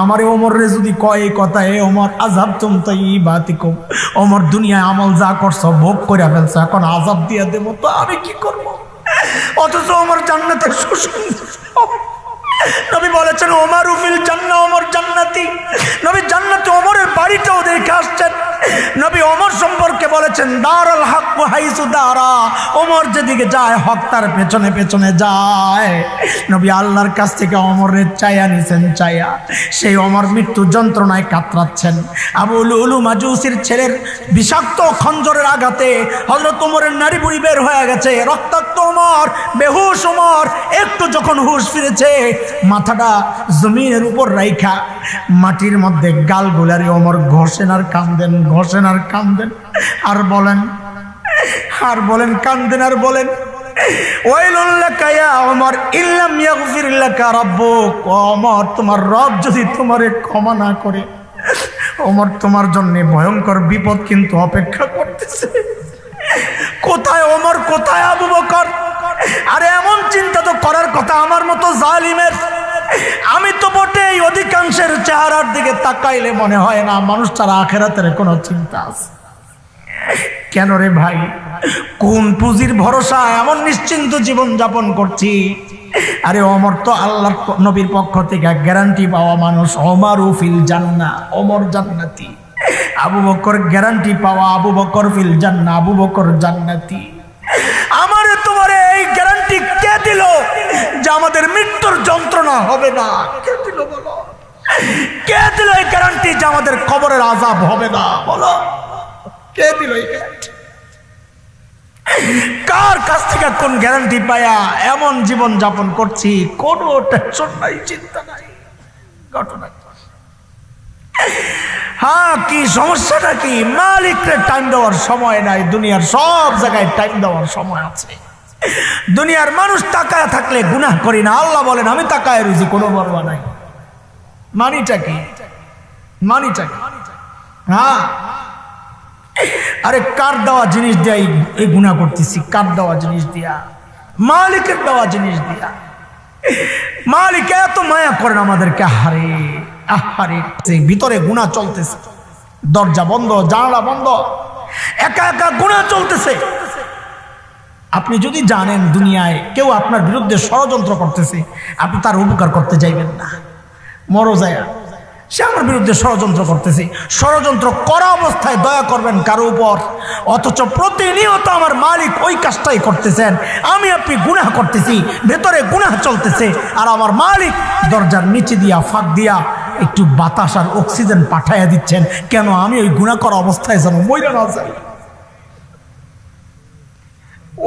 আমার ওমরে যদি কয় এই কথা, এ ওমর আজাব তুম ই বাতিকুম ওমর দুনিয়ায় আমল যা করছ, ভোগ করে ফেলছো, এখন আজাব দিয়ে দেবো, তো আমি কি করব? অথচ আমার জান্নাতের নবী বলেছেন, ওমার উফিল জান্না, ওমর জান্নাতি। নবী জান্নাতে ওমরের বাড়িটাও দেখে আসছেন। নবী ওমর সম্পর্কে বলেছেন, দারাল হক হাইসু দারা। ওমর যেদিকে যায়, হক তার পেছনে পেছনে যায়। নবী আল্লাহর কাছ থেকে অমরের চায়া নিছেন চায়া সেই অমর মৃত্যু যন্ত্রণায় কাতরাচ্ছেন। আবু লুলু মাজুসির ছেলের বিষাক্ত খঞ্জরের আঘাতে হজরত ওমরের নারী বুড়ি বের হয়ে গেছে। রক্তাক্ত ওমর, বেহুশ ওমর। একটু যখন হুশ ফিরেছে, মাথাটা জমিনের উপর রাইখা, মাটির মধ্যে গাল গুলারি ওমর ঘষেন আর কান্দেন। ঘষেন আর কান্দেন, আর বলেন আর বলেন, কান্দেন, আর বলেন তোমার যদি তোমারে ক্ষমা না করে তোমার জন্য ভয়ঙ্কর বিপদ কিন্তু অপেক্ষা করতেছে। কোথায় কোথায় আরে এমন চিন্তা তো করার কথা আমার মতো জালিমের। আমি তো বটেই অধিকাংশের চেহারার দিকে তাকাইলে মনে হয় না, মানুষ তারা আখেরাতের কোনো চিন্তা আছে। কেন রে ভাই? কোন পুঁজির ভরসা? এমন নিশ্চিন্ত জীবন যাপন করছি। আরে অমর তো আল্লাহর নবীর পক্ষ থেকে গ্যারান্টি পাওয়া মানুষ। অমর ফিল জান্না, অমর জান্নাতি। আবু বকর গ্যারান্টি পাওয়া, আবু বকর ফিল জান্না, আবু বকর জান্নাতি। আমারে তোমারে এই গ্যারান্টি কে দিল? যে আমাদের মৃত্যুর যন্ত্রণা হবে না। কে দিল এই গ্যারান্টি যে আমাদের কবরের আজাব হবে না? বলো। কে দিল এই গ্যারান্টি কার কাছ থেকে কোন গ্যারান্টি পায়া এমন জীবন যাপন করছি? কোনো টেনশন নাই চিন্তা নাই। ঘটনা হ্যাঁ কি সমস্যাটা কি? মালিককে টাইম দেওয়ার সময় নাই, দুনিয়ার সব জায়গায় টাইম দেওয়ার সময় আছে। দুনিয়ার মানুষ তাকায় থাকলে গুনাহ করি না। আল্লাহ বলেন, আমি তাকায় রুজি কোনো বর্বা নাই। মানিটা কি? মানিটা কি? হ্যাঁ। আরে, কার দেওয়া জিনিস দিয়া এই- গুণা করতেছি? কার দেওয়া জিনিস দিয়া? মালিকের দেওয়া জিনিস দিয়া। মালিক এত মায়া করেন আমাদেরকে, আহারে আহারে, সেই ভিতরে গুণা চলতেছে। দরজা বন্ধ, জানালা বন্ধ। একা একা গুণা চলতেছে। আপনি যদি জানেন দুনিয়ায় কেউ আপনার বিরুদ্ধে ষড়যন্ত্র করতেছে, আপনি তার উপকার করতে যাইবেন না। মরো যায় সে আমার বিরুদ্ধে ষড়যন্ত্র করতেছে। ষড়যন্ত্র করা অবস্থায় দয়া করবেন কারও উপর। অথচ প্রতিনিয়ত আমার মালিক ওই কাজটাই করতেছেন। আমি আপনি গুনাহ করতেছি, ভেতরে গুনাহ চলতেছে, আর আমার মালিক দরজার নিচে দিয়া, ফাঁক দিয়া একটু বাতাস আর অক্সিজেন পাঠাইয়া দিচ্ছেন। কেন আমি ওই গুণা করা অবস্থায় যেন মইরা না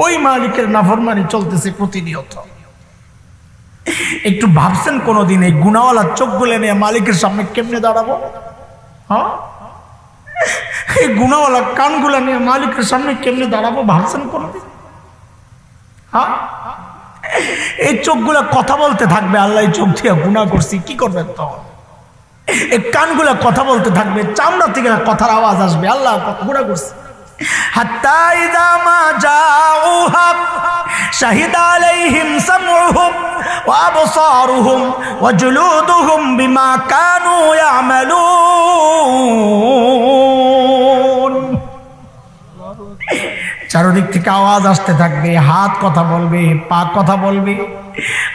ওই মালিকের নাফরমানি চলতেছে প্রতিনিয়ত। একটু ভাবছেন কোনোদিন এই গুণাওয়ালা চোখ গুলে নিয়ে মালিকের সামনে কেমনে দাঁড়াবো? হ্যাঁ? এই গুণাওয়ালা কানগুলা নিয়ে মালিকের সামনে কেমনে দাঁড়াবো ভাবছেন কোনোদিন? হ্যাঁ? এই চোখগুলা কথা বলতে থাকবে, আল্লাহ চোখ দিয়ে গুণা করছি, কি করবেন তখন? এই কানগুলা কথা বলতে থাকবে, চামড়া থেকে কথার আওয়াজ আসবে, আল্লাহ গুণা করছি। কানু চারদিক থেকে আওয়াজ আসতে থাকবে, হাত কথা বলবে, পা কথা বলবে।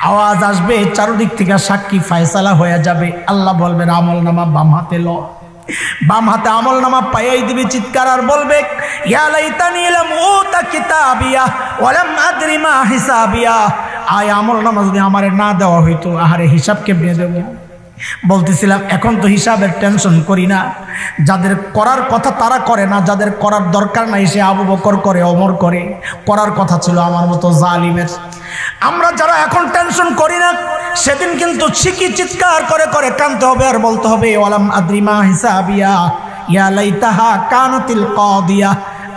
আওয়াজ আসবে, চারদিক থেকে সাক্ষী ফায়সালা হয়ে যাবে। আল্লাহ বলবেন আমল নামা বাম হাতে ল। বাম হাতে আমল নামা পাইয়াই দিবে চিৎকার আর বলবে আয় আমল নামা যদি আমারে না দেওয়া হইতো, আহারে হিসাব কেমনে দেবো? বলতেছিলাম, এখন তো হিসাবের টেনশন করি না। যাদের করার কথা তারা করে না, যাদের করার দরকার নাই, সে আবু বকর করে অমর করে। করার কথা ছিল আমার মতো জালিমের। আমরা যারা এখন টেনশন করি না, সেদিন কিন্তু ঠিকই চিৎকার করে করে কানতে হবে আর বলতে হবে ওয়ালাম আদ্রিমা হিসাবিয়া, ইয়া লাইতাহা কানাতিল কাদিয়া।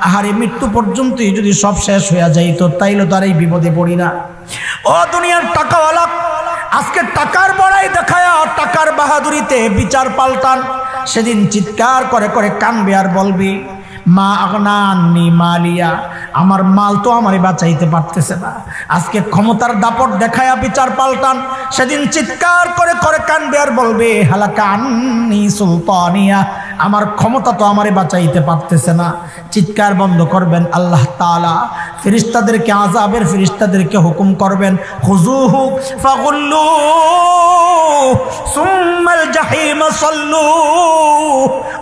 আহারে, মৃত্যু পর্যন্তই যদি সব শেষ হয়ে যাইতো, তাইলে তো আর এই বিপদে পড়ি না। ও দুনিয়ার টাকাওয়ালা আজকে টাকার বড়াই দেখায়া টাকার বাহাদুরিতে বিচার পাল্টান। সেদিন চিৎকার করে করে কানবে আর বলবি মা আগনানি মালিয়া, আমার মাল তো আমারই বাঁচাইতে পারতেছে না। আজকে ক্ষমতার দাপট বিচার পাল্টান, সেদিন চিৎকার করে করে কানবে আর বলবে সুলতানিয়া, আমার ক্ষমতা তো আমারে বাঁচাইতে পারতেছে না। চিৎকার বন্ধ করবেন আল্লাহ তাআলা। ফিরিস্তাদেরকে আজাবের ফিরিস্তাদেরকে হুকুম করবেন হুজুহু ফাগুল্লু সুম্মাল জাহিম সল্লু।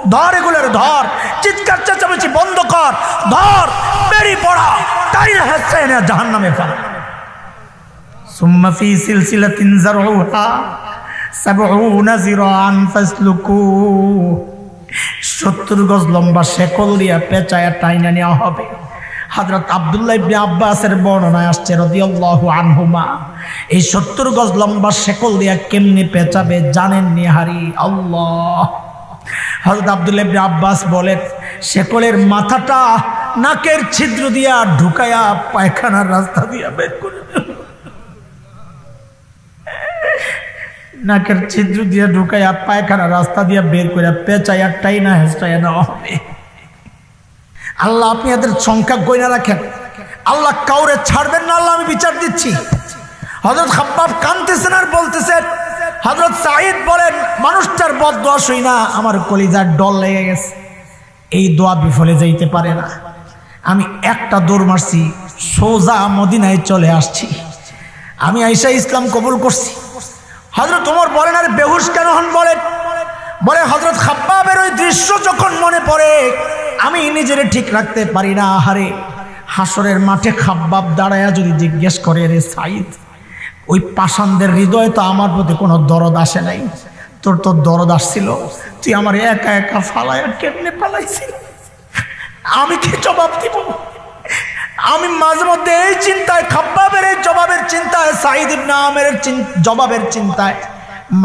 ধর এগুলোর ধর। চিৎকার চেঁচামেচি বন্ধ কর। ধর বেরি পড়া। তাই হাসছে না জাহান নামে ফেলা লম্বা শেকল দিয়া পেঁচায় টাইনা নেওয়া হবে। হযরত আব্দুল্লাহ ইবনে আব্বাসের বর্ণনায় আসছে রাদিয়াল্লাহু আনহুমা, এই সত্তর গজ লম্বা শেকল দিয়া কেমনে পেঁচাবে জানেন নিহারি আল্লাহ। হযরত আবদুল্লাহ ইবনে আব্বাস বলেন, শেকলের মাথাটা নাকের ছিদ্র দিয়া ঢুকায়া পায়খানার রাস্তা দিয়া বের করে নাকের ছিদ্র দিয়া ঢুকাইয়া পায়খানা রাস্তা দিয়া বের করে পেঁচাইয়া টাইনা হেঁচাইয়া নেওয়া হবে। আল্লাহ, আপনি এদের সংখ্যা গইনা রাখেন। আল্লাহ কাউরে ছাড়বেন না, আল্লাহ আমি বিচার দিচ্ছি। হজরত খাব্বাব কানতেছেন আর বলতেছেন হজরত সাঈদ বলেন, মানুষটার বদ দোয়া না, আমার কলিজার ডল লেগে গেছে। এই দোয়া বিফলে যাইতে পারে না। আমি একটা দৌড় মারছি, সোজা মদিনায় চলে আসছি। আমি আইসা ইসলাম কবুল করছি। হজরত তোমার বলেন, আর বেহুশ কেন হন? বলেন, বলে হজরত খাব্বাবের ওই দৃশ্য যখন মনে পড়ে আমি নিজেরে ঠিক রাখতে পারি না, আহারে। হাসরের মাঠে খাব্বাব দাঁড়ায়া যদি জিজ্ঞেস করে রে সাইদ ওই পাষাণদের হৃদয়ে তো আমার প্রতি কোনো দরদ আসে নাই। তোর তোর দরদ আসছিল, তুই আমার একা একা ফালায়া কেমনে পালাইছিল আমি কি জবাব দিব? আমি মাঝে মধ্যে এই চিন্তায়, খাব্বাবের এই জবাবের চিন্তায় সাইদ ইবনে আমের জবাবের চিন্তায়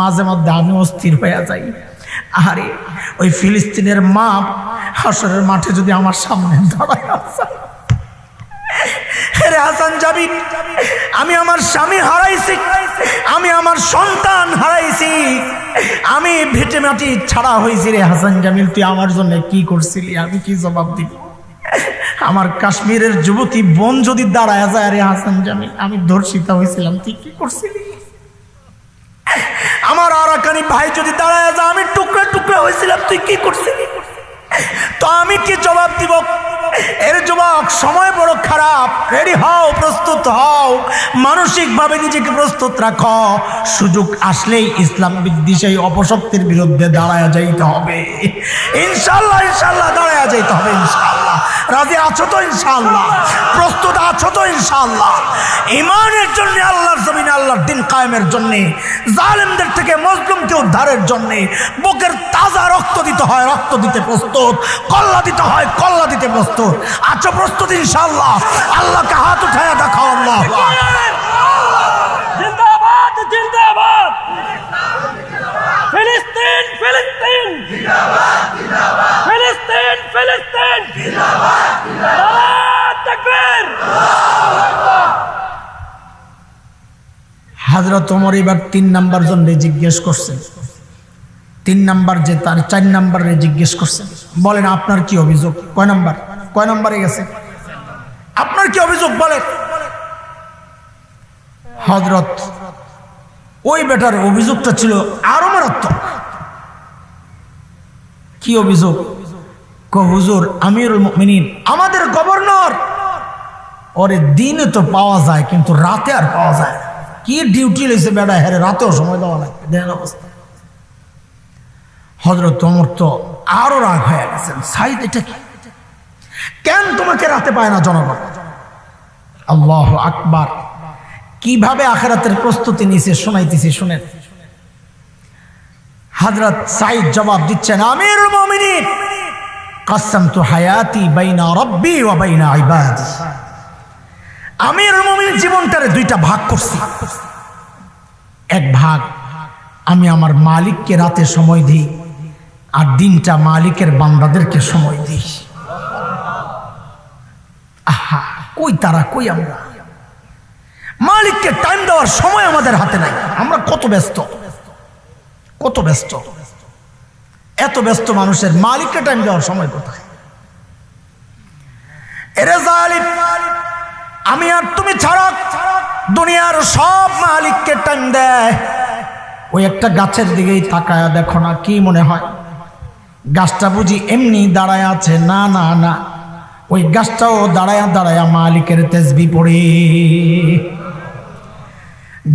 মাঝে মধ্যে আমি অস্থির হয়ে যাই। আরে ওই ফিলিস্তিনের মা হাসরের মাঠে যদি আমার সামনে দাঁড়ায় রে হাসান আমি আমার স্বামী হারাইছি, আমি আমার সন্তান হারাইছি, আমি ভিটে মাটি ছাড়া হয়েছি রে হাসান জামিল, তুই আমার জন্য কি করছিলি? আমি কি জবাব দিব? আমার কাশ্মীরের যুবতী বোন যদি দাঁড়ায় যায় রে হাসান জামিল, আমি ধর্ষিতা হয়েছিলাম, তুই কি করছিলি? আমার আরাকানি ভাই যদি দাঁড়ায় যায়, আমি হয়েছিলাম তুই কি করছিলি? তো আমি কি জবাব দিব? এর যুবক, সময় বড় খারাপ। রেডি হও, প্রস্তুত হও। মানসিকভাবে নিজেকে প্রস্তুত রাখো। সুযোগ আসলেই ইসলাম বিদ্বেষী অপশক্তির বিরুদ্ধে দাঁড়ায় যাইতে হবে। ইনশাল্লাহ ইনশাল্লাহ দাঁড়ায় যাইতে হবে ইনশাল্লাহ রাজি আছো তো ইনশাল্লাহ প্রস্তুত আছো তো ইনশাল্লাহ ইমানের জন্য, আল্লাহর জমিনে, আল্লাহর দিন কায়েমের জন্য, জালেমদের থেকে মজলুমকে উদ্ধারের জন্য, বুকের তাজা রক্ত দিতে হয়, রক্ত দিতে প্রস্তুত, কল্লা দিতে হয়, কল্লা দিতে প্রস্তুত। আছো প্রস্তুত ইনশাল্লাহ আল্লাহকে হাত উঠায় দেখাও আল্লাহ। জিন্দাবাদ জিন্দাবাদ। ফিলিস্তিন ফিলিস্তিন। ফিলিস্তিন ফিলিস্তিন। নারায়ে তাকবীর। হাজরত ওমর এবার তিন নাম্বার জনরে জিজ্ঞেস করছেন তিন নাম্বার যে তার চার নাম্বারে জিজ্ঞেস করছেন বলেন আপনার কি অভিযোগ? কয় নাম্বার? কয় নাম্বারে গেছে? আপনার কি অভিযোগ বলেন? হজরত ওই বেটার অভিযোগটা ছিল আরও মারাত্মক। কি অভিযোগ? হুজুর, আমিরুল মুমিনিন, আমাদের গভর্নর। ওরে, দিনে তো পাওয়া যায়, কিন্তু রাতে আর পাওয়া যায় না। কি ডিউটি লইছে বেড়া হ্যাঁ রাতেও সময় দেওয়া লাগবে অবস্থা। হজরত তোমর তো আরও রাগ হয়ে গেছেন। সাইদ, এটা কি? কেন তোমাকে রাতে পায় না জনগণ? আল্লাহ আকবার। কীভাবে আখেরাতের প্রস্তুতি নিছে শোনাইতেছি, শুনেন। হজরত সাইদ জবাব দিচ্ছেন আমির মমিনিন কসম তো হায়াতি বাইনা রব্বি ও বাইনা আমির মমিন জীবনটারে দুইটা ভাগ করছি। এক ভাগ, আমি আমার মালিককে রাতে সময় দিই, আর দিনটা মালিকের বান্দাদেরকে সময় দিই। আহা, কই তারা, কই আমরা? মালিককে টাইম দেওয়ার সময় আমাদের হাতে নাই। আমরা কত ব্যস্ত? কত ব্যস্ত? এত ব্যস্ত মানুষের মালিককে টাইম দেওয়ার সময় কোথায়? আমি আর তুমি ছাড়া দুনিয়ার সব মালিককে টাইম দেয়। ওই একটা গাছের দিকেই তাকায়া দেখো না, কি মনে হয়? গাছটা বুঝি এমনি দাঁড়ায় আছে? না না না। ওই গাছটাও দাঁড়ায়া দাঁড়ায়া মালিকের তেজবি পড়ে।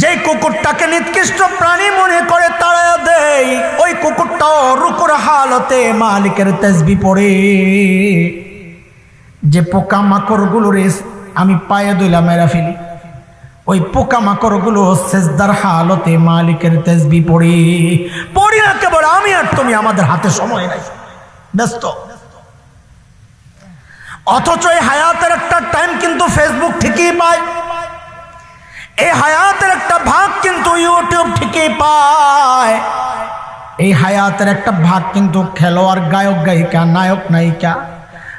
যে কুকুরটাকে নিকৃষ্ট প্রাণী মনে করে তাড়ায়া দেয়, ওই কুকুরটাও রুকুর হালতে মালিকের তেজবি পড়ে। যে পোকা মাকড়গুলো রে আমি পায়ে দইলা মেরা ফেলি, ওই পোকা মাকড়গুলো সেজদার হালতে মালিকের তেজবি পড়ি। পড়ি না কেবল আমি আর তুমি আমাদের হাতে সময় নাই। ব্যস্ত। অথচ এই হায়াতের একটা টাইম কিন্তু ফেসবুক ঠিকই পায়। এই হায়াতের একটা ভাগ কিন্তু ইউটিউব ঠিকই পায়। এই হায়াতের একটা ভাগ কিন্তু খেলোয়াড়, গায়ক, গায়িকা, নায়ক, নায়িকা,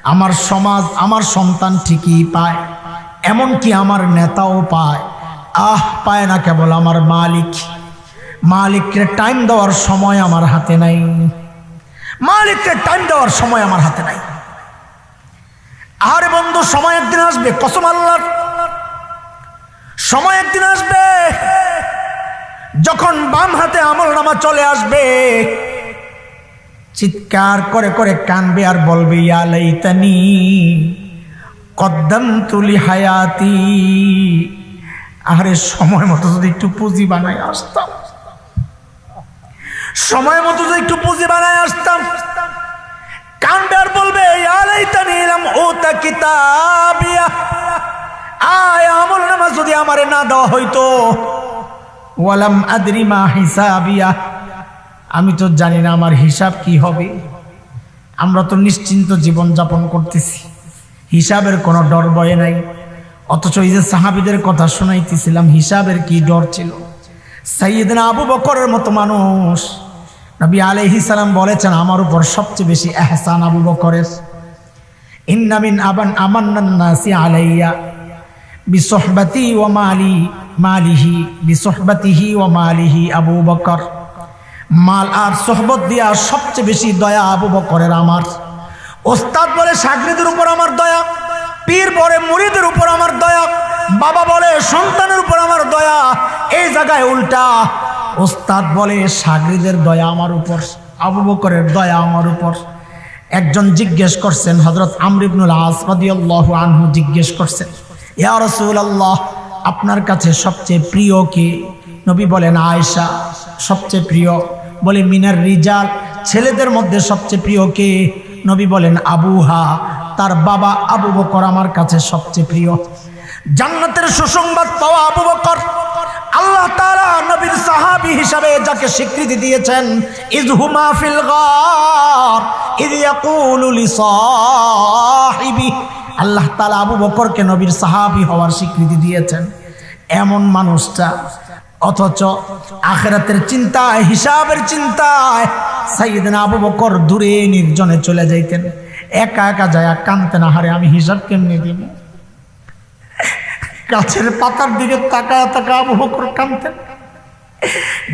আমার সমাজ, আমার সন্তান ঠিকই পায়। এমনকি আমার নেতাও পায়। আহ, পায় না কেবল আমার মালিক। মালিককে টাইম দেওয়ার সময় আমার হাতে নাই। মালিককে টাইম দেওয়ার সময় আমার হাতে নাই। আরে বন্ধু, সময় একদিন আসবে, কসম আল্লাহর। সময় একদিন আসবে, যখন বাম হাতে আমল নামা চলে আসবে। চিৎকার করে করে কানবে আর বলবে ইয়ালাইতানি কদ্দম তুলি হায়াতি আরে সময় মতো যদি একটু পুঁজি বানায় আসতাম। সময় মতো যদি একটু পুঁজি বানায় আসতাম। আর বলবে কিতাবিয়া। আয় নামা যদি আমারে না দেওয়া হইতো। ওয়ালাম আমি তো জানি না আমার হিসাব কি হবে। আমরা তো নিশ্চিন্ত জীবন যাপন করতেছি। হিসাবের কোনো ডর ভয় নাই। অথচ এই যে সাহাবিদের কথা শোনাইতেছিলাম, হিসাবের কি ডর ছিল? সাইয়েদিন আবু বকরের মতো মানুষ। নবী আলাইহি সালাম বলেছেন, আমার উপর সবচেয়ে বেশি এহসান আবু বকরের। ইন্নামিন আবান আমান্নান নাসি আলাইয়া বিসহবাতি ও মালি, মালিহি, বিসহবাতিহি ও মালিহি আবু বকর। মাল আর সোহবত দিয়া সবচেয়ে বেশি দয়া আবু বকরের আমার। ওস্তাদ বলে, সাগরিদের উপর আমার দয়া, পীর বলে, মুরিদের উপর আমার দয়া, বাবা বলে, সন্তানের উপর আমার দয়া, এই জায়গায় উল্টা ওস্তাদ বলে, সাগরিদের দয়া আমার উপর, আবু বকরের দয়া আমার উপর। একজন জিজ্ঞেস করছেন হজরত আমরিবনুল আসমাদিয়াল্লাহু আনহু জিজ্ঞেস করছেন, ইয়া রাসূলুল্লাহ, আপনার কাছে সবচেয়ে প্রিয় কে? নবী বলেন, আয়েশা, সবচেয়ে প্রিয়। বলে, মিনার রিজাল, ছেলেদের মধ্যে সবচেয়ে প্রিয় কে? নবী বলেন আবুহা তার বাবা আবু বকর আমার কাছে সবচেয়ে প্রিয়। জান্নাতের সুসংবাদ পাওয়া আবু বকর। আল্লাহ তাআলা নবীর সাহাবি হিসাবে যাকে স্বীকৃতি দিয়েছেন ইজহুমা ফিল আল্লাহ তালা আবু বকরকে নবীর সাহাবী হওয়ার স্বীকৃতি দিয়েছেন। এমন মানুষটা, অথচ আখেরাতের চিন্তায়, হিসাবের চিন্তায় সাইদিন আবু বকর দূরে নির্জনে চলে যাইতেন। একা একা যায় কানতেন আহারে আমি হিসাব কেমনে দিব? গাছের পাতার দিকে তাকায় তাকা আবু বকর কানতেন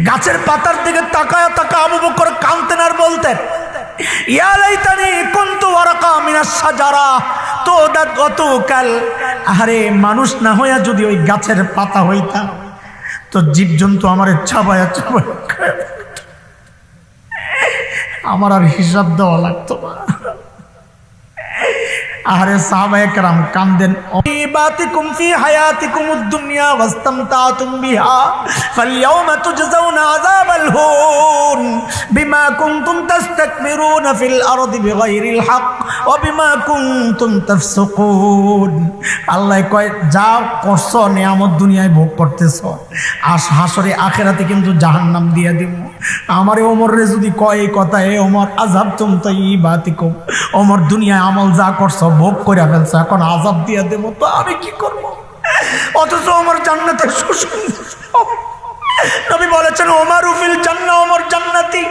গাছের পাতার দিকে তাকায় তাকা আবু বকর কানতেন আর বলতেন আরে মানুষ না হইয়া যদি ওই গাছের পাতা তো জীবজন্তু আমার আমার আর হিসাব দেওয়া লাগতো না। আরে সাহাবায়ে کرام কান্দেন বাতিকুম ফি হায়াতিকুম দুনিয়া ওয়াস্তামতাতুম বিহা ফালইয়াউমা তুজজাউনা আযাবাল হুন বিমা কুনতুম তাস্তাকবিরুনা ফিল আরদি বিগাইরিল হক ওয়া বিমা কুনতুম তাফসুকুন আল্লাহ কয় যা করছো নিয়ামত দুনিয়ায় ভোগ করতেছো আস হাসরে আখেরাতে কিন্তু জাহান্নাম দিয়ে দিব আমারে ওমর যদি কয় কথা, এ ওমর আজাব তুম তাই বাতিকুম ওমর, দুনিয়ায় আমল যা করছ ভোগ করে ফেলছো, এখন আজাব দিয়ে দেবো, তো আমি কি করব? অথচ ওমর জান্নাতে নবী বলেছেন, ওমর উফিল জান্না, ওমর জান্নাতি।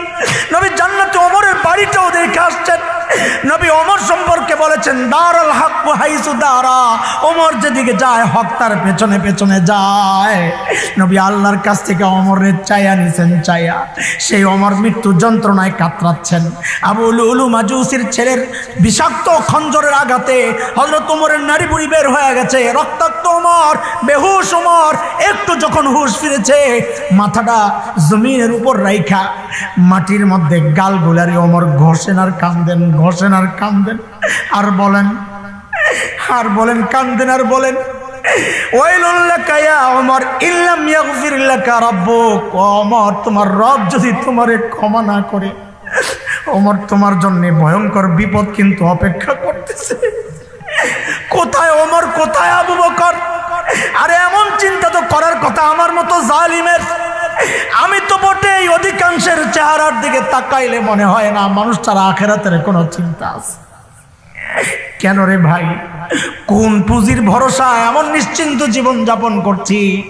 নবী জান্নাতে ওমরের বাড়িটাও দেখে আসছেন। নবী ওমর সম্পর্কে বলেছেন দার আল হক হাইসু দারা। ওমর যেদিকে যায়, হক তার পেছনে পেছনে যায়। নবী আল্লাহর কাছ থেকে অমরের চায়া নিছেন চায়া সেই অমর মৃত্যু যন্ত্রণায় কাতরাচ্ছেন। আবু লুলু মাজুসির ছেলের বিষাক্ত খঞ্জরের আঘাতে হজরত ওমরের নারী বুড়ি বের হয়ে গেছে। রক্তাক্ত ওমর, বেহুশ ওমর। একটু যখন হুশ ফিরেছে, মাথাটা জমিনের উপর রাইখা, মাটির মধ্যে গাল গুলারি ওমর ঘষেন আর কান্দেন ঘষেন আর কান্দেন, আর বলেন আর বলেন, কান্দেন, আর বলেন তোমার যদি তোমারে ক্ষমা না করে তোমার জন্য ভয়ঙ্কর বিপদ কিন্তু অপেক্ষা করতেছে। কোথায় কোথায় আবু বকর? আরে, এমন চিন্তা তো করার কথা আমার মতো জালিমের। আমি তো বটে এই অধিকাংশের চেহারার দিকে তাকাইলে মনে হয় না, মানুষ তারা আখেরাতের কোনো চিন্তা আছে। কেন রে ভাই? কোন পুঁজির ভরসা? এমন নিশ্চিন্ত জীবন যাপন করছি।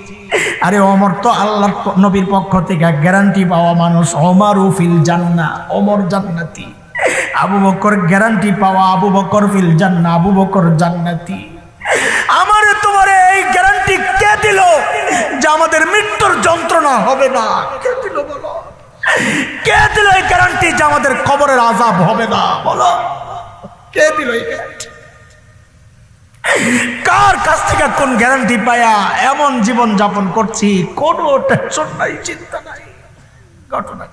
আরে অমর তো আল্লাহর প- নবীর পক্ষ থেকে গ্যারান্টি পাওয়া মানুষ। অমর ফিল জান্না, অমর জান্নাতি। আবু বকর গ্যারান্টি পাওয়া আবু বকর ফিল জান্না, আবু বকর জান্নাতি। আমারে তোমারে এই গ্যারান্টি কে দিল? যে আমাদের মৃত্যুর যন্ত্রণা হবে না। কে দিল এই গ্যারান্টি যে আমাদের কবরের আজাব হবে না? বলো। কে দিল এই গ্যারান্টি কার কাছ থেকে কোন গ্যারান্টি পায়া এমন জীবন যাপন করছি? কোনো টেনশন নাই, চিন্তা নাই, ঘটনা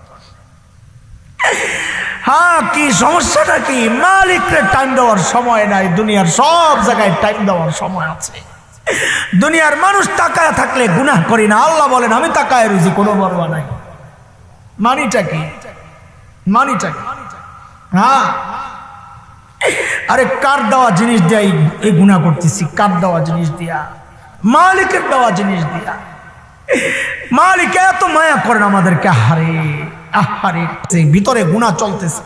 হ্যাঁ কি সমস্যাটা কি? মালিককে টাইম দেওয়ার সময় নাই, দুনিয়ার সব জায়গায় টাইম দেওয়ার সময় আছে। দুনিয়ার মানুষ তাকায় থাকলে গুনাহ করি না। আল্লাহ বলেন, আমি তাকায় রুজি, কোনো বড়বা নাই। মানিটা কি? মানিটা কি? হ্যাঁ। আরে, কার দেওয়া জিনিস দিয়া এই- গুণা করতেছি? কার দেওয়া জিনিস দিয়া? মালিকের দেওয়া জিনিস দিয়া। মালিক এত মায়া করেন আমাদেরকে হারে আহারে। ভিতরে গুণা চলতেছে,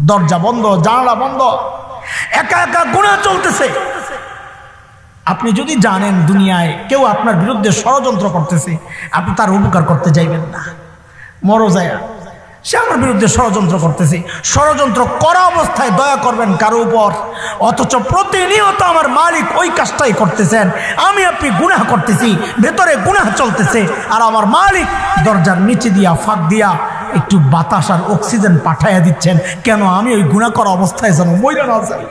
দরজা বন্ধ, জানালা বন্ধ, একা একা গুণা চলতেছে। আপনি যদি জানেন দুনিয়ায় কেউ আপনার বিরুদ্ধে ষড়যন্ত্র করতেছে, আপনি তার উপকার করতে যাইবেন না। মরো যায়। সে আমার বিরুদ্ধে ষড়যন্ত্র করতেছে। ষড়যন্ত্র করা অবস্থায় দয়া করবেন কারও উপর। অথচ প্রতিনিয়ত আমার মালিক ওই কাজটাই করতেছেন। আমি আপনি গুনাহ করতেছি, ভেতরে গুনাহ চলতেছে। আর আমার মালিক দরজার নিচে দিয়া, ফাঁক দিয়া একটু বাতাস আর অক্সিজেন পাঠাইয়া দিচ্ছেন। কেন আমি ওই গুণা করা অবস্থায় যেন মহিলা না যাই?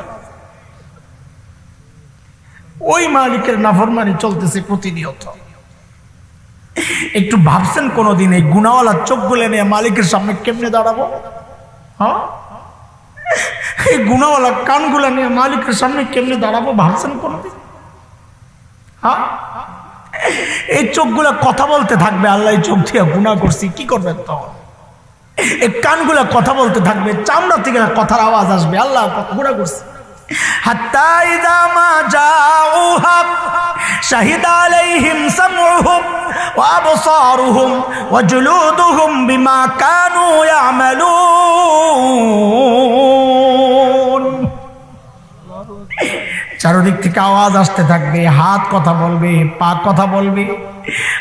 ওই মালিকের নাফরমানি চলতেছে প্রতিনিয়ত। একটু ভাবছেন কোনোদিন এই গুনাওয়ালা চোখ গুলে নিয়ে মালিকের সামনে কেমনে দাঁড়াবো? হ্যাঁ? এই গুনাওয়ালা কানগুলা নিয়ে মালিকের সামনে কেমনে দাঁড়াবো ভাবছেন কোনোদিন? হ্যাঁ? এই চোখগুলা কথা বলতে থাকবে, আল্লাহ চোখ দিয়ে গুণা করছি, কি করবেন তখন? এই কানগুলা কথা বলতে থাকবে, চামড়া থেকে কথার আওয়াজ আসবে, আল্লাহ গুণা করছি। চারদিক থেকে আওয়াজ আসতে থাকবে, হাত কথা বলবে, পা কথা বলবে।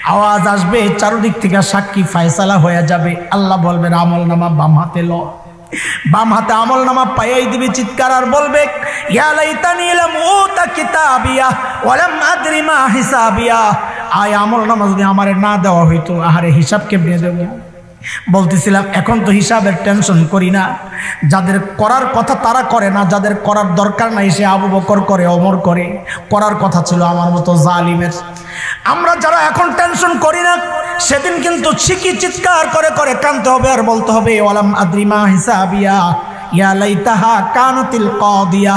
আওয়াজ আসবে, চারদিক থেকে সাক্ষী ফায়সালা হয়ে যাবে। আল্লাহ বলবেন আমল নামা বাম হাতে ল বাম হাতে আমল নামা পাইয়াই দিবে চিৎকার আর বলবে আয়, আমল নামা যদি আমারে না দেওয়া হইতো, আহারে হিসাব কেমনে দেবো? বলতেছিলাম, এখন তো হিসাবের টেনশন করি না। যাদের করার কথা তারা করে না, যাদের করার দরকার নাই, সে আবু বকর করে অমর করে। করার কথা ছিল আমার মতো জালিমের। আমরা যারা এখন টেনশন করি না সেদিন কিন্তু শিখি চিৎকার করে করে কানতে হবে আর বলতে হবে, ওয়ালাম আদ্রিমা হিসাবিয়া, ইয়া লাইতাহা কানাতিল কাদিয়া।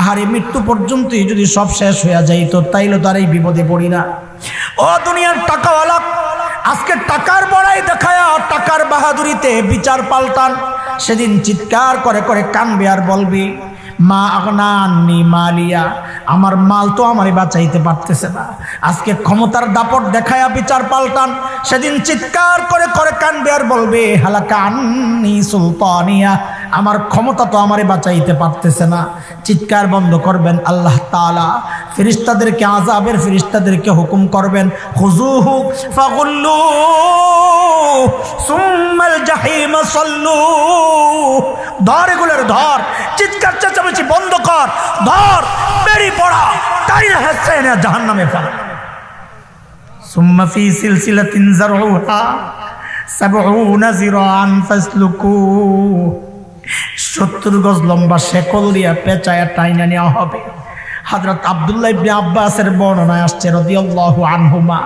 আহারে, মৃত্যু পর্যন্তই যদি সব শেষ হয়ে যাইত তাইলে তো আর এই বিপদে পড়ি না। ও দুনিয়ার টাকাওয়ালা, আজকে টাকার বড়াই দেখায় টাকার বাহাদুরিতে বিচার পাল্টান। সেদিন চিৎকার করে করে কানবে আর বলবি মা আগনানি মালিয়া, আমার মাল তো আমারই বাঁচাইতে পারতেছে না। আজকে ক্ষমতার দাপট দেখায়া বিচার পাল্টান, সেদিন চিৎকার করে করে কানবে আর বলবে, হালাকা আন্নি সুলতানিয়া, আমার ক্ষমতা তো আমারে বাঁচাইতে পারতেছে না। চিৎকার বন্ধ করবেন আল্লাহ তাআলা। ফিরিস্তাদেরকে আজাবের ফিরিস্তাদেরকে হুকুম করবেন হুজুহু ফাগুল্লু সুম্মাল জাহিম ধর এগুলোর, ধর। চিৎকার, চেঁচামেচি বন্ধ কর। ধর, বেরি পড়া। তাই না হেসে জাহান নামে পড়া সুম্মাফি সিলসিলা তিন লম্বা শেকল দিয়া পেঁচায় টাইনা নেওয়া হবে। হযরত আব্দুল্লাহ ইবনে আব্বাসের বর্ণনায় আসছে রাদিয়াল্লাহু আনহুমা,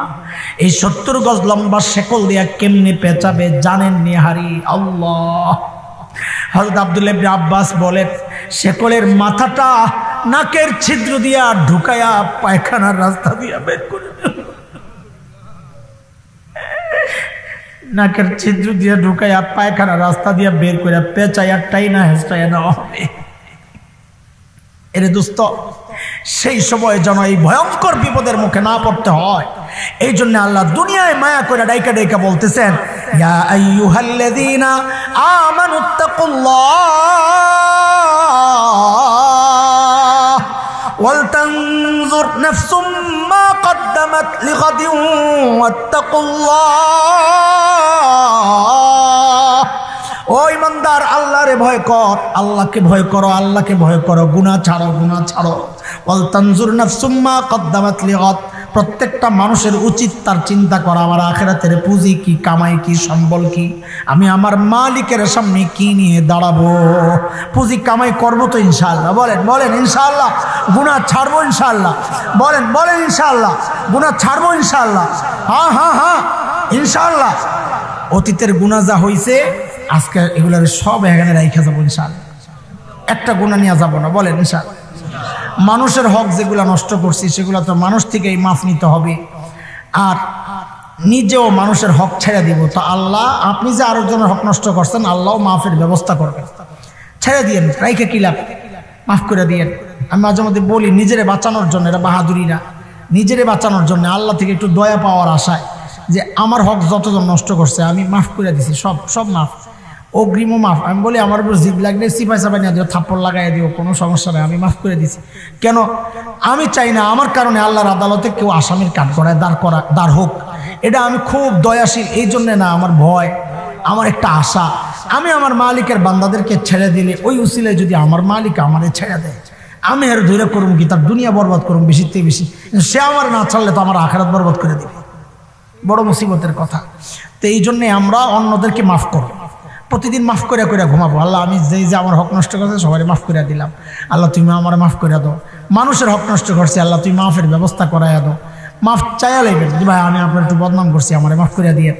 এই সত্তর গজ লম্বা শেকল দিয়া কেমনে পেঁচাবে জানেন নিহারি আল্লাহ। হযরত আব্দুল্লাহ ইবনে আব্বাস বলেন, শেকলের মাথাটা নাকের ছিদ্র দিয়া ঢুকায়া পায়খানার রাস্তা দিয়া বের করে নাকের ছিদ্র দিয়ে ঢুকাইয়া পায়খানা রাস্তা দিয়ে বের করে পেঁচাইয়া টাইনা হেঁচাইয়া নেওয়া হবে। এরে দোস্ত সেই সময় যেন এই ভয়ঙ্কর বিপদের মুখে না পড়তে হয় এই জন্য আল্লাহ দুনিয়ায় মায়া করে ডাইকা ডাইকা বলতেছেন ইয়া আইয়ুহাল্লাযীনা আমানুত্তাকুল্লাহ ولتنظر نفس ما قدمت لغد واتقوا الله ও ইমানদার, আল্লাহরে ভয় কর। আল্লাহকে ভয় করো, আল্লাহকে ভয় করো। গুনাহ ছাড়ো গুনাহ ছাড়ো। ওয়াল তানজুর নাফসুম্মা কদ্দামাত লিগাদ। প্রত্যেকটা মানুষের উচিত তার চিন্তা করা, আমার আখেরাতের পুঁজি কি, কামাই কি, সম্বল কি? আমি আমার মালিকের সামনে কি নিয়ে দাঁড়াবো? পুঁজি কামাই করব তো ইনশাল্লাহ বলেন বলেন ইনশাল্লাহ গুনাহ ছাড়বো ইনশাল্লাহ বলেন বলেন ইনশাল্লাহ গুনাহ ছাড়বো ইনশাল্লাহ হ্যাঁ হ্যাঁ হ্যাঁ। ইনশাল্লাহ অতীতের গুণা যা হয়েছে আজকে এগুলোর সব এখানে রাইখা যাব ইনশাআল্লাহ একটা গুণা নিয়ে যাব না, বলেন ইনশাআল্লাহ মানুষের হক যেগুলো নষ্ট করছি, সেগুলো তো মানুষ থেকেই মাফ নিতে হবে। আর নিজেও মানুষের হক ছেড়ে দিব, তো আল্লাহ, আপনি যে আরেকজনের হক নষ্ট করছেন আল্লাহ মাফের ব্যবস্থা করবেন। ছেড়ে দিয়েন রাইকে কি লাভ? মাফ করে দিয়েন। আমি মাঝে মধ্যে বলি, নিজেরে বাঁচানোর জন্য এটা বাহাদুরি না নিজেরে বাঁচানোর জন্য, আল্লাহ থেকে একটু দয়া পাওয়ার আশায় যে আমার হক যতজন নষ্ট করছে, আমি মাফ করে দিছি, সব সব মাফ। অগ্রিমও মাফ। আমি বলি, আমার উপর জিদ লাগলে সিপাই সাপাই নিয়ে দিও, থাপ্পড় লাগাই দিও, কোনো সমস্যা নেই, আমি মাফ করে দিছি। কেন? আমি চাই না, আমার কারণে আল্লাহর আদালতে কেউ আসামির কাঠ করায় দাঁড় করা, দাঁড় হোক। এটা আমি খুব দয়াশীল, এই জন্যে না, আমার ভয়, আমার একটা আশা। আমি আমার মালিকের বান্দাদেরকে ছেড়ে দিলে, ওই উসিলে যদি আমার মালিক আমারে ছেড়ে দেয়, আমি এর ধরে করুম কি, তার দুনিয়া বরবাদ করুম বেশির থেকে বেশি? সে আমার না ছাড়লে তো আমার আখেরাত বরবাদ করে দিবে। বড় মুসিবতের কথা। তো এই জন্যে আমরা অন্যদেরকে মাফ করব। প্রতিদিন মাফ করে করে ঘুমাবো। আল্লাহ, আমি যেই যে আমার হক নষ্ট করছে সবাই মাফ করে দিলাম। আল্লাহ, তুমি আমার মাফ করে দাও। মানুষের হক নষ্ট করছে, আল্লাহ, তুমি মাফের ব্যবস্থা করাইয়া দাও। মাফ চাইয়া লাগবেন যে ভাই, আমি আপনার একটু বদনাম করছি, আমার মাফ করে দিয়ে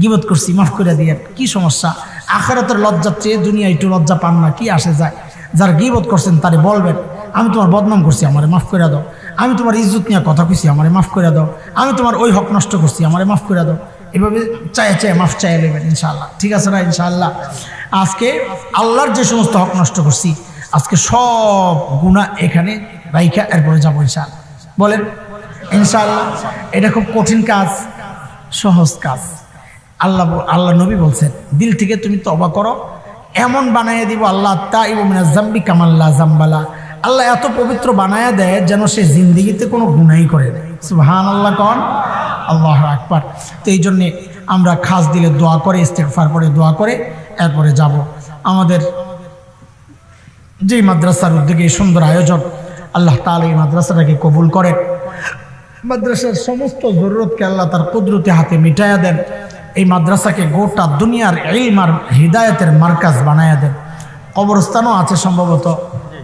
গিবত করছি, মাফ করে দিয়ে কি সমস্যা? আখেরাতের লজ্জা চেয়ে দুনিয়া একটু লজ্জা পান না, কি আসে যায়? যারা গিবত করছেন, তারে বলবেন, আমি তোমার বদনাম করছি, আমারে মাফ করে দাও। আমি তোমার ইজ্জত নিয়ে কথা কইছি, আমারে মাফ করে দাও। আমি তোমার ওই হক নষ্ট করছি, আমারে মাফ করে দাও। এভাবে চায় চায়, মাফ চাই নেবেন ইনশাল্লাহ ঠিক আছে না ইনশাল্লাহ আজকে আল্লাহর যে সমস্ত হক নষ্ট করছি, আজকে সব গুণা এখানে রাইখা এরপরে যাব ইনশাআল্লাহ। বলেন ইনশাল্লাহ এটা খুব কঠিন কাজ, সহজ কাজ। আল্লাহ আল্লাহ নবী বলছেন, দিল থেকে তুমি তবা করো, এমন বানাইয়া দিব, আল্লাহ তা ইবমিনা জাম্বি কামাল্লা জাম্বালা। আল্লাহ এত পবিত্র বানায়া দেয় যেন সে জিন্দিগিতে কোনো গুণাই করে দেয় সুহান আল্লাহ কন। আল্লাহ আকবার। তো এই জন্যে আমরা খাস দিলে দোয়া করে ইস্তেকফার করে দোয়া করে, এরপরে যাব। আমাদের যেই মাদ্রাসার উদ্যোগে সুন্দর আয়োজন, আল্লাহ তাআলা এই মাদ্রাসাটাকে কবুল করেন। মাদ্রাসার সমস্ত জরুরতকে আল্লাহ তার কুদরতি হাতে মিটাইয়া দেন। এই মাদ্রাসাকে গোটা দুনিয়ার ইলমার হৃদায়তের মার্কাজ বানায়া দেন। কবরস্থানও আছে সম্ভবত,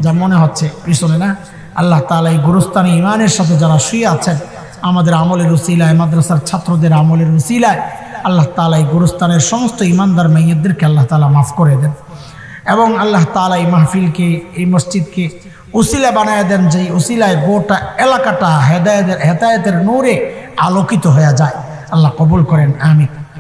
যা মনে হচ্ছে, পিছনে না? আল্লাহ তাআলা এই গুরুস্থানে ইমানের সাথে যারা শুয়ে আছেন, আমাদের আমলের উসিলায়, মাদ্রাসার ছাত্রদের আমলের উসিলায় আল্লাহ তাআলা এই গুরুস্থানের সমস্ত ইমানদার মেয়েদেরকে আল্লাহ তাআলা মাফ করে দেন। এবং আল্লাহ তাআলা এই মাহফিলকে, এই মসজিদকে উসিলা বানায় দেন যে উসিলায় গোটা এলাকাটা হেদায়তের হেদায়তের নূরে আলোকিত হয়ে যায়। আল্লাহ কবুল করেন, আমিন।